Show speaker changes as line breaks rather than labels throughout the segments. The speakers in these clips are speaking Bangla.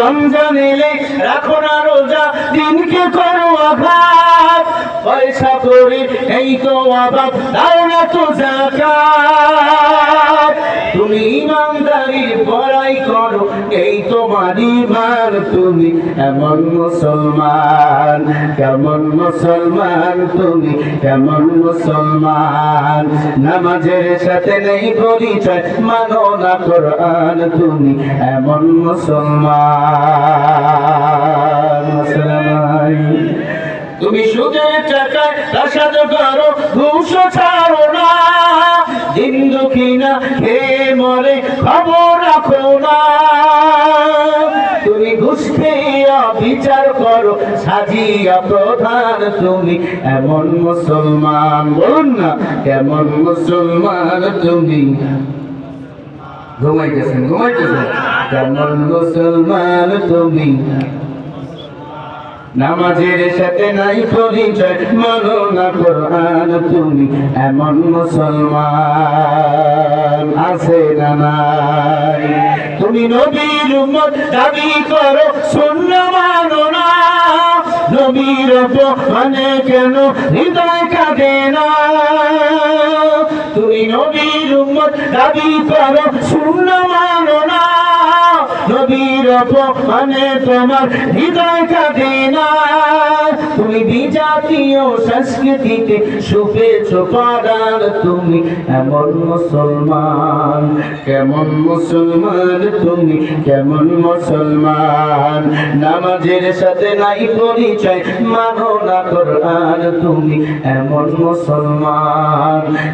রমজান এলে রাখো না রোজা, দিনকে করো আঘাত। পয়সা করে, এই তো অভাব তাও না তো জাকাত। তুমি ইমানদারি বড়াই করো, এই তোমার ইমান তুমি এমন মুসলমান। কেমন মুসলমান তুমি? কেমন মুসলমান? নামাজের সাথে নেই পরিচয়, মানো না কোরআন তুমি। এমন মুসলমান মুসলমান। তুমি সুদের টাকায় প্রসাদ করো, ঘুষ বিচার করো, সাজিয়া প্রধান তুমি এমন মুসলমান। বলুন না, কেমন মুসলমান তুমি? ঘুমাইতেছেন ঘুমাইতেছেন। কেমন মুসলমান তুমি? নামাজের সাথে নাই পরিচয়, মানো না কোরআন তুমি, এমন মুসলমান আছে না নাই? তুমি নবীর উম্মত, দাবি করো না নবীর মানে কেন? হৃদয় কাঁদে না। তুমি নবীর উম্মত দাবি করো শূন্য মানো না। নবীর মানে তোমার হৃদয় কাঁদে না। তুমি বিজাতীয় সংস্কৃতিতে শুভেছ পাড়ার তুমি এমন মুসলমান, কেমন মুসলমান তুমি, কেমন মুসলমান। নামাজের সাথে নাই পরিচয়, মানো না কোরআন তুমি, এমন মুসলমান।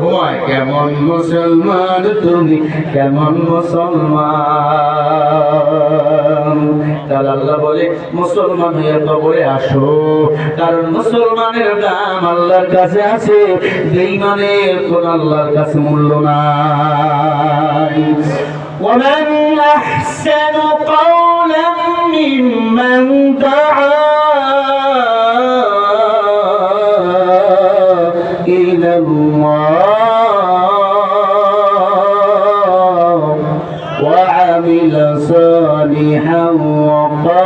ঘুমায় কেমন মুসলমান তুমি কেমন মুসলমান তাহলে আল্লাহ বলে মুসলমান হয়ে কবরে আসো কারণ মুসলমানের দাম আল্লাহর কাছে আছে বেঈমানের কোন আল্লাহর কাছে মূল্য নাই ومن أحسن قولا ممن دعا الله وعمل صالحا وقال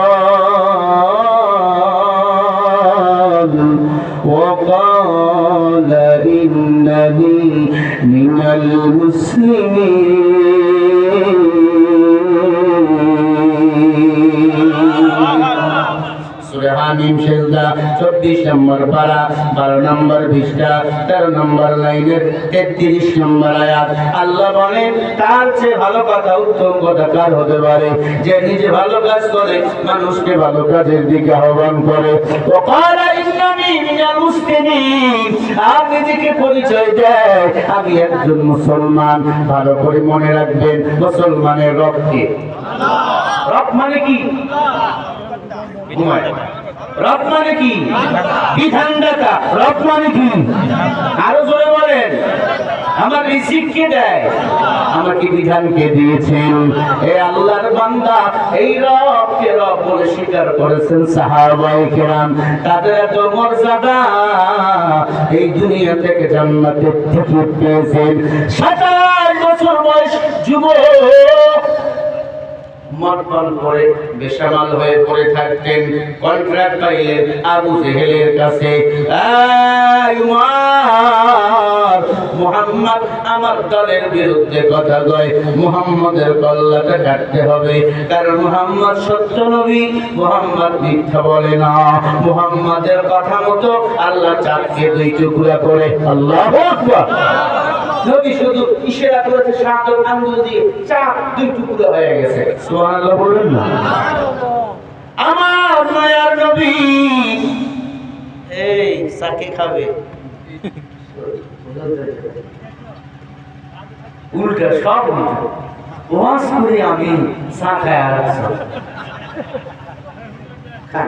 وقال إنني من المسلمين. হামিম সেজদা, চব্বিশ নম্বর পারা, বারো নম্বর বিশটা তেরো নম্বর লাইনের তেত্রিশ নম্বর আয়াত। আল্লাহ বলেন, তার চেয়ে ভালো কথা, উত্তম কথা কার হতে পারে? যে নিজে ভালো কাজ করে, মানুষকে ভালো কাজের দিকে আহ্বান করে। পরিচয় দেয়। একজন মুসলমান, ভালো করে মনে রাখবেন, মুসলমানের রক্তে রক মানে কি? রব মানে কি? বিধানদাতা। রব মানে কি? আরও জোরে বলেন। আমার রিজিক কে দেয়? আমাকে বিধান কে দিয়েছেন? এ আল্লাহর বান্দা, এই রব কে রব বলে করেছেন সাহাবায়ে কেরাম। তাদের এত মর্যাদা, এই দুনিয়া থেকে জান্নাতের পেয়েছেন। সাতাশ বছর বয়স যুবক মটমল করে, বেসামাল হয়ে পড়ে থাকতেন কন্ট্রাক্ট পাইলেন আবু জেহেলের কাছে মুহাম্মদ, আমার দলের বিরুদ্ধে কথা কয়, মুহাম্মদের কল্লাটা কাটতে হবে। কারণ মুহাম্মদ সত্য নবী, মুহাম্মদ মিথ্যা বলে না। মুহাম্মদের কথা মতো আল্লাহ চাঁদকে দুই টুকরা করে, আল্লাহ নবী শুধু ইশারা করেছে সাত আঙ্গুল দিয়ে চাপ দুই টুকরো হয়ে গেছে। সুবহানাল্লাহ বলবেন না? আমার মায়ার নবী এই সাকে খাবে। উল্টা সব ওয়াজ করে আমি চা আর আছি। খান।